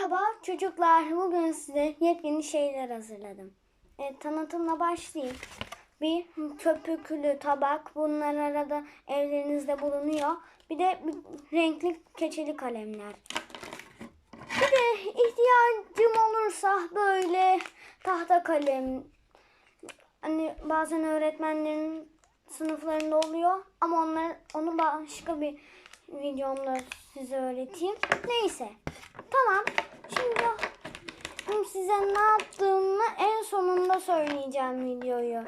Merhaba çocuklar. Bugün size yepyeni şeyler hazırladım. Evet, tanıtımla başlayayım. Bir köpüklü tabak. Bunlar arada evlerinizde bulunuyor. Bir de renkli keçeli kalemler. Bir de ihtiyacım olursa böyle tahta kalem. Hani bazen öğretmenlerin sınıflarında oluyor ama onlar onu başka bir videomda size öğreteyim. Neyse. Tamam. Şimdi size ne yaptığımı en sonunda söyleyeceğim videoyu.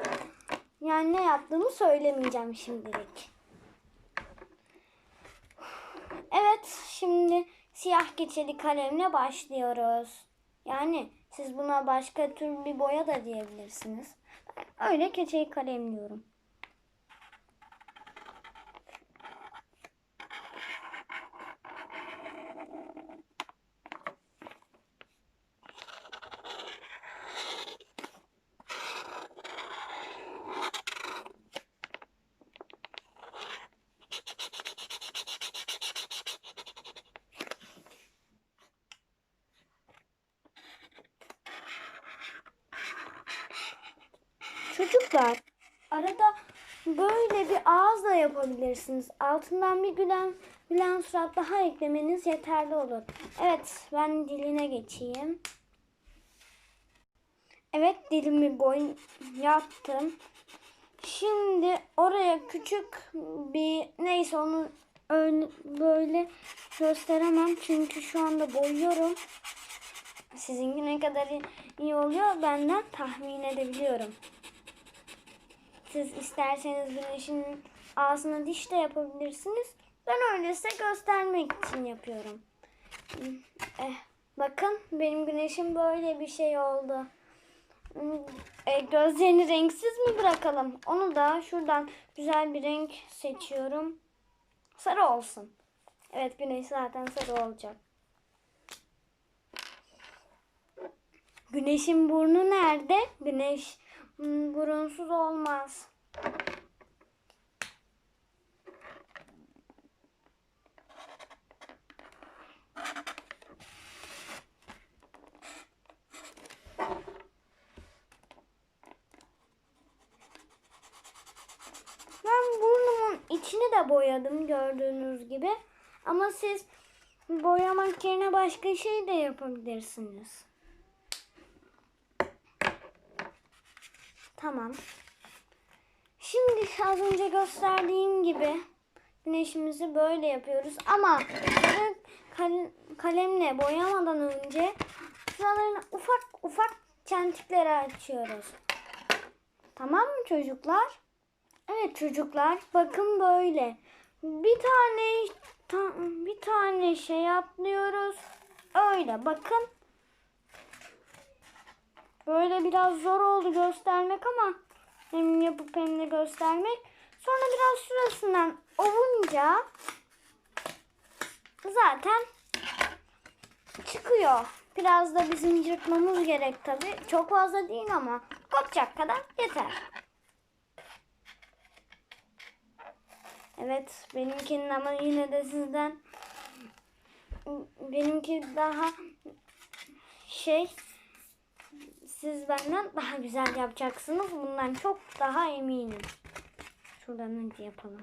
Yani ne yaptığımı söylemeyeceğim şimdilik. Evet, şimdi siyah keçeli kalemle başlıyoruz. Yani siz buna başka tür bir boya da diyebilirsiniz. Ben öyle keçeli kalem diyorum. Çocuklar arada böyle bir ağız da yapabilirsiniz. Altından bir gülen, gülen surat daha eklemeniz yeterli olur. Evet ben diline geçeyim. Evet dilimi boy yaptım. Şimdi oraya küçük bir neyse onu öyle, böyle gösteremem çünkü şu anda boyuyorum. Sizinki ne kadar iyi oluyor benden tahmin edebiliyorum. Siz isterseniz güneşin ağzına diş de yapabilirsiniz. Ben öyleyse göstermek için yapıyorum. Eh, bakın benim güneşim böyle bir şey oldu. E, gözlerini renksiz mi bırakalım? Onu da şuradan güzel bir renk seçiyorum. Sarı olsun. Evet güneş zaten sarı olacak. Güneşin burnu nerede? Güneş burunsuz olmaz. Ben burnumun içini de boyadım gördüğünüz gibi. Ama siz boyamak yerine başka şey de yapabilirsiniz. Tamam. Şimdi az önce gösterdiğim gibi güneşimizi böyle yapıyoruz. Ama kalemle boyamadan önce sıralarını ufak ufak çentiklere açıyoruz. Tamam mı çocuklar? Evet çocuklar bakın böyle. Bir tane ta- bir tane şey atlıyoruz. Öyle bakın. Böyle biraz zor oldu göstermek ama hem yapıp hem de göstermek. Sonra biraz şurasından ovunca zaten çıkıyor. Biraz da bizim yırtmamız gerek tabi. Çok fazla değil ama kopacak kadar yeter. Evet benimkinin ama yine de sizden benimki daha şey siz benden daha güzel yapacaksınız. Bundan çok daha eminim. Şuradan önce yapalım.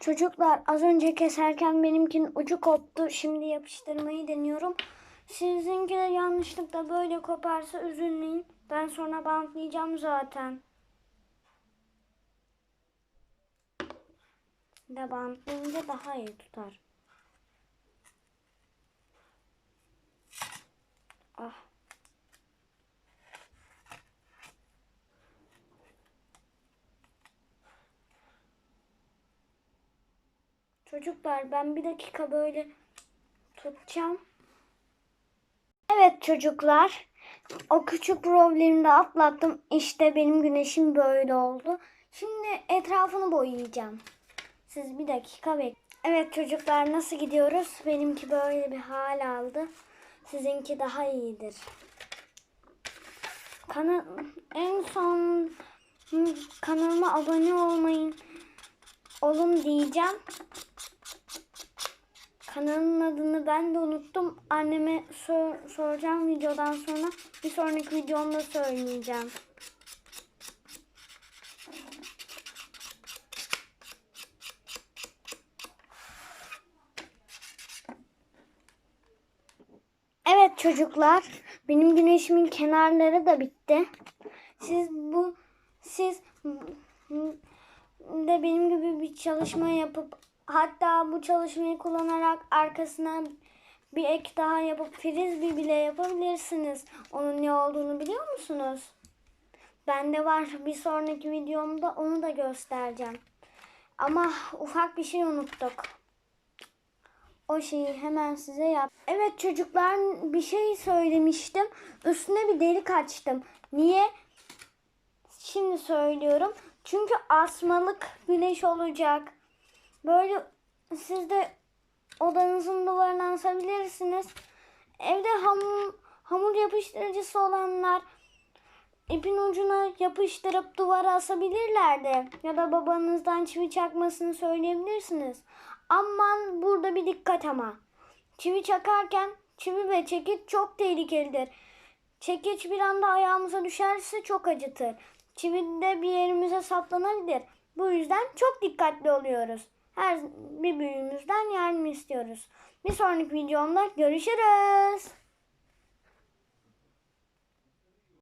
Çocuklar az önce keserken benimkinin ucu koptu. Şimdi yapıştırmayı deniyorum. Sizinki de yanlışlıkla böyle koparsa üzülmeyin. Ben sonra bantlayacağım zaten. De bantlayınca daha iyi tutar. Çocuklar ben bir dakika böyle tutacağım. Evet çocuklar O küçük problemi de atlattım. İşte benim güneşim böyle oldu. Şimdi etrafını boyayacağım. Siz bir dakika bek. Evet çocuklar nasıl gidiyoruz? Benimki böyle bir hal aldı. Sizinki daha iyidir. Kana en son kanalıma abone olmayın olun diyeceğim. Kanalın adını ben de unuttum. Anneme sor- soracağım videodan sonra. Bir sonraki videomda söyleyeceğim. Evet çocuklar, benim güneşimin kenarları da bitti. Siz bu siz de benim gibi bir çalışma yapıp hatta bu çalışmayı kullanarak arkasına bir ek daha yapıp frisbee bile yapabilirsiniz. Onun ne olduğunu biliyor musunuz? Bende var. Bir sonraki videomda onu da göstereceğim. Ama ufak bir şey unuttuk. O şeyi hemen size yap. Evet çocuklar bir şey söylemiştim. Üstüne bir delik açtım. Niye? Şimdi söylüyorum. Çünkü asmalık güneş olacak. Böyle siz de odanızın duvarına asabilirsiniz. Evde hamur, hamur yapıştırıcısı olanlar ipin ucuna yapıştırıp duvara asabilirler de. Ya da babanızdan çivi çakmasını söyleyebilirsiniz. Aman burada bir dikkat ama. Çivi çakarken çivi ve çekiç çok tehlikelidir. Çekiç bir anda ayağımıza düşerse çok acıtır. Çivi de bir yerimize saplanabilir. Bu yüzden çok dikkatli oluyoruz. Her bir büyüğümüzden yardım istiyoruz. Bir sonraki videomda görüşürüz.